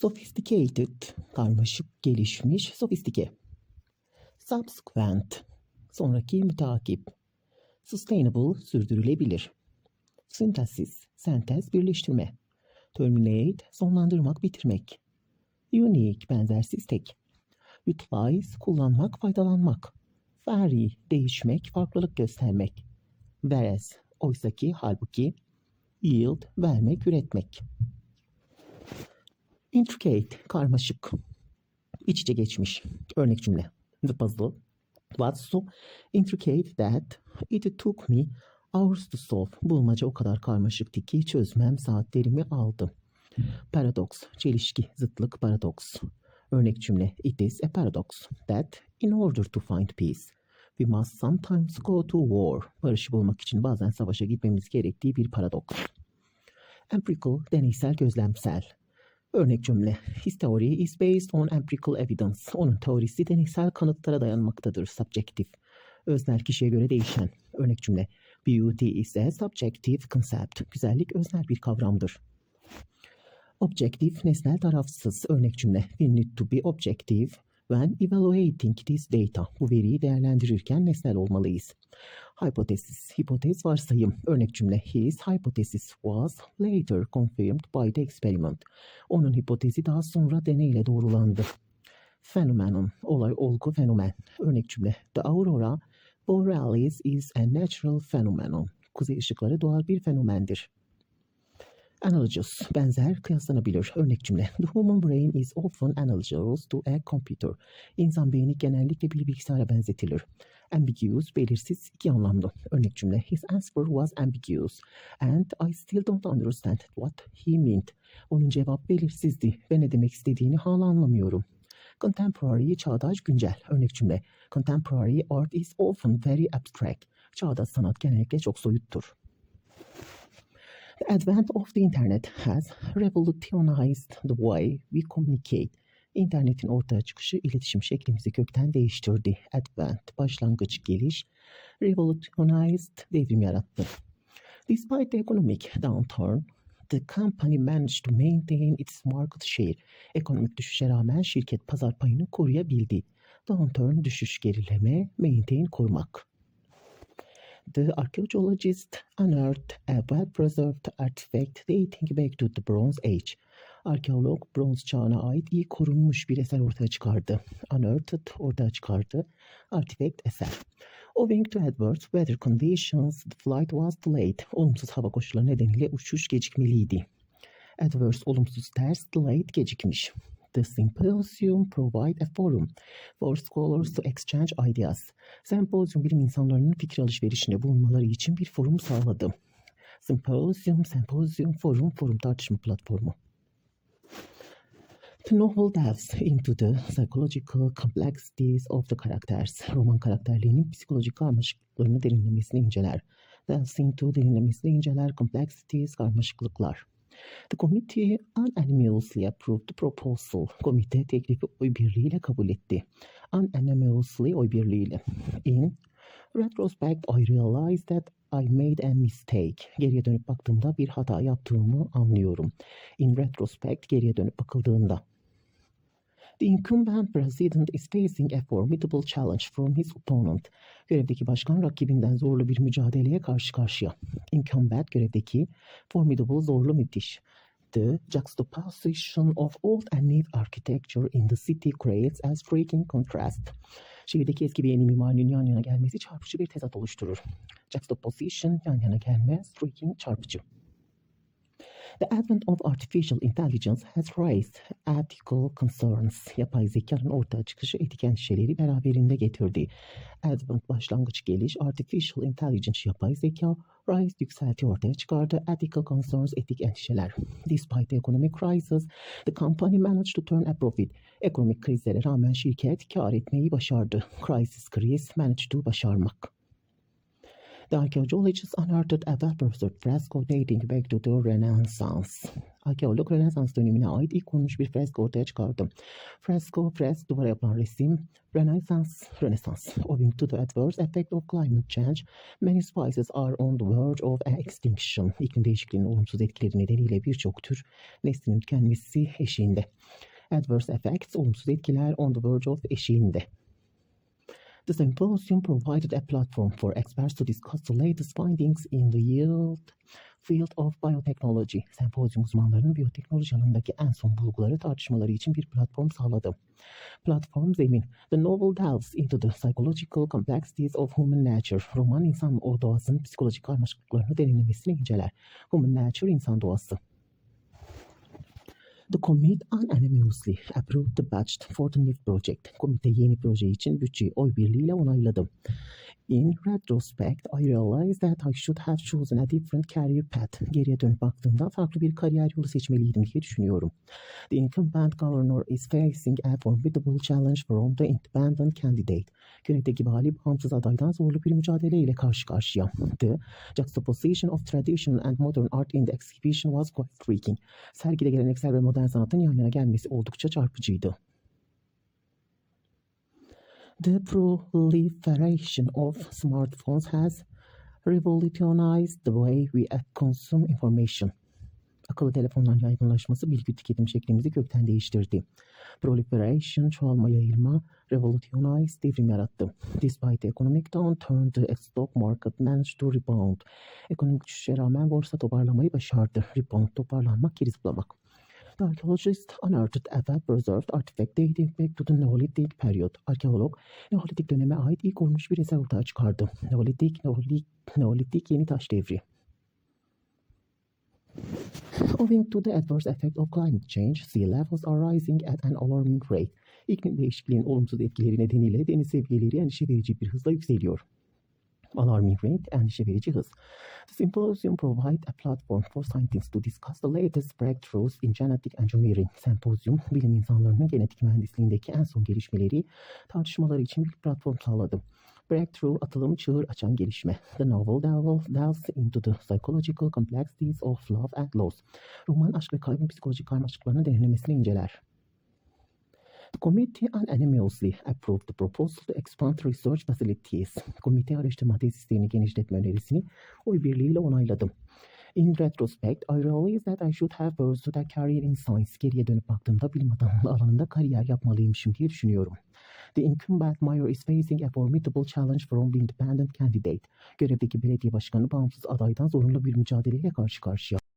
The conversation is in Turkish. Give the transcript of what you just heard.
Sophisticated, karmaşık, gelişmiş, sofistike. Subsequent, sonraki müteakip. Sustainable, sürdürülebilir. Synthesis, sentez, birleştirme. Terminate, sonlandırmak, bitirmek. Unique, benzersiz tek. Utilize, kullanmak, faydalanmak. Vary, değişmek, farklılık göstermek. Whereas, oysaki, halbuki. Yield, vermek, üretmek. Intricate, karmaşık. İç içe geçmiş. Örnek cümle. The puzzle was so intricate that it took me hours to solve. Bulmaca o kadar karmaşıktı ki çözmem saatlerimi aldı. Paradox, çelişki, zıtlık, paradoks. Örnek cümle. It is a paradox that in order to find peace, we must sometimes go to war. Barışı bulmak için bazen savaşa gitmemiz gerektiği bir paradoks. Empirical, deneysel, gözlemsel. Örnek cümle. His theory is based on empirical evidence. Onun teorisi deneysel kanıtlara dayanmaktadır. Subjective. Öznel kişiye göre değişen. Örnek cümle. Beauty is a subjective concept. Güzellik öznel bir kavramdır. Objective, nesnel tarafsız. Örnek cümle. We need to be objective when evaluating this data. Bu veriyi değerlendirirken nesnel olmalıyız. Hypothesis, hipotez, varsayım. Örnek cümle. His hypothesis was later confirmed by the experiment. Onun hipotezi daha sonra deneyle doğrulandı. Phenomenon, olay, olgu, fenomen. Örnek cümle. The aurora borealis is a natural phenomenon. Kuzey ışıkları doğal bir fenomendir. Analogous, benzer, kıyaslanabilir. Örnek cümle. The human brain is often analogous to a computer. İnsan beyni genellikle bir bilgisayara benzetilir. Ambiguous, belirsiz, iki anlamlı. Örnek cümle. His answer was ambiguous and I still don't understand what he meant. Onun cevap belirsizdi ve ne demek istediğini hala anlamıyorum. Contemporary, çağdaş, güncel. Örnek cümle. Contemporary art is often very abstract. Çağdaş sanat genellikle çok soyuttur. The advent of the internet has revolutionized the way we communicate. İnternetin ortaya çıkışı iletişim şeklimizi kökten değiştirdi. Advent, başlangıç, geliş, revolutionized, devrim yarattı. Despite the economic downturn, the company managed to maintain its market share. Ekonomik düşüşe rağmen şirket pazar payını koruyabildi. Downturn, düşüş, gerileme, maintain, korumak. The archaeologist unearthed a well-preserved artifact dating back to the Bronze Age. Arkeolog bronz çağına ait iyi korunmuş bir eser ortaya çıkardı. Unearthed ortaya çıkardı. Artifact eser. Owing to adverse weather conditions, the flight was delayed. Olumsuz hava koşulları nedeniyle uçuş gecikmeliydi. Adverse olumsuz ters, delayed gecikmiş. The symposium provide a forum for scholars to exchange ideas. Sempozyum bilim insanlarının fikir alışverişinde bulunmaları için bir forum sağladı. Symposium, sempozyum, forum, forum tartışma platformu. The novel delves into the psychological complexities of the characters. Roman karakterlerinin psikolojik karmaşıklıklarını derinlemesine inceler. Delves into derinlemesine inceler, complexities, karmaşıklıklar. The committee unanimously approved the proposal. Komite teklifi oy birliğiyle kabul etti. Unanimously oy birliğiyle. In retrospect, I realized that I made a mistake. Geriye dönüp baktığımda bir hata yaptığımı anlıyorum. In retrospect, geriye dönüp bakıldığında. The incumbent president is facing a formidable challenge from his opponent. Görevdeki başkan rakibinden zorlu bir mücadeleye karşı karşıya. Incumbent görevdeki formidable zorlu müthiş. The juxtaposition of old and new architecture in the city creates a striking contrast. Şehirdeki eski ve yeni mimarinin yan yana gelmesi çarpıcı bir tezat oluşturur. Juxtaposition, yan yana gelme, striking, çarpıcı. The advent of artificial intelligence has raised ethical concerns. Yapay zekanın ortaya çıkışı etik endişeleri beraberinde getirdi. Advent başlangıç geliş, artificial intelligence yapay zeka, rise yükselti ortaya çıkardı. Ethical concerns etik endişeler. Despite the economic crisis, the company managed to turn a profit. Ekonomik krizlere rağmen şirket kar etmeyi başardı. Crisis kriz, managed to başarmak. The archaeologists unearthed a well-preserved fresco dating back to the Renaissance. Arkeolog Rönesans dönemine ait ilk konmuş bir fresko ortaya çıkardı. Fresko, fresk, duvara yapılan resim, Renaissance, Rönesans. Owing to the adverse effect of climate change, many species are on the verge of extinction. İklim değişikliğinin olumsuz etkileri nedeniyle birçok tür neslinin tükenmesi eşiğinde. Adverse effects, olumsuz etkiler on the verge of eşiğinde. The symposium provided a platform for experts to discuss the latest findings in the yield field of biotechnology. Sempozyum uzmanlarının biyoteknoloji alanındaki en son bulguları tartışmaları için bir platform sağladı. Platform zemin. The novel delves into the psychological complexities of human nature. Roman insan doğasının psikolojik karmaşıklıklarını derinlemesine inceler. Human nature, insan doğası. The committee unanimously approved the budget for the new project. Komite yeni proje için bütçeyi oy birliğiyle onayladı. In retrospect, I realized that I should have chosen a different career path. Geriye dönüp baktığımda farklı bir kariyer yolu seçmeliydim diye düşünüyorum. The incumbent governor is facing a formidable challenge from the independent candidate. Görevdeki vali bağımsız adaydan zorlu bir mücadeleyle karşı karşıya. The juxtaposition of traditional and modern art in the exhibition was quite striking. Sergide geleneksel ve modern sanatın yan yana gelmesi oldukça çarpıcıydı. The proliferation of smartphones has revolutionized the way we consume information. Akıllı telefonların yaygınlaşması bilgi tüketim şeklimizi kökten değiştirdi. Proliferation, çoğalma, yayılma, revolutionize, devrim yarattı. Despite the economic downturn, the stock market managed to rebound. Ekonomik düşüşe rağmen borsa toparlamayı başardı. Rebound, toparlanmak, geri zıplamak. The archaeologist unearthed a well-preserved artifact dating back to the Neolithic period. Arkeolog, Neolitik döneme ait ilk olmuş bir eser ortaya çıkardı. Neolitik, Neolitik, Neolitik yeni taş devri. Owing to the adverse effect of climate change, sea levels are rising at an alarming rate. İklim değişikliğinin olumsuz etkileri nedeniyle deniz seviyeleri endişe verici bir hızla yükseliyor. Alarming rate, endişe verici hız. The symposium provide a platform for scientists to discuss the latest breakthroughs in genetic engineering. Sempozyum, bilim insanlarının genetik mühendisliğindeki en son gelişmeleri tartışmaları için bir platform sağladı. Breakthrough, atılım, çığır açan gelişme. The novel delves into the psychological complexities of love and loss. Roman aşk ve kaybın psikolojik karmaşıklarını derinlemesine inceler. Committee unanimously approved the proposal to expand research facilities. Komite araştırma tesislerini genişletme önerisini oy birliğiyle onayladı. In retrospect, I realized that I should have pursued a career in science. Geriye dönüp baktığımda bilim adamlığı alanında kariyer yapmalıymışım diye düşünüyorum. The incumbent mayor is facing a formidable challenge from the independent candidate. Görevdeki belediye başkanı bağımsız adaydan zorunlu bir mücadeleyle karşı karşıya.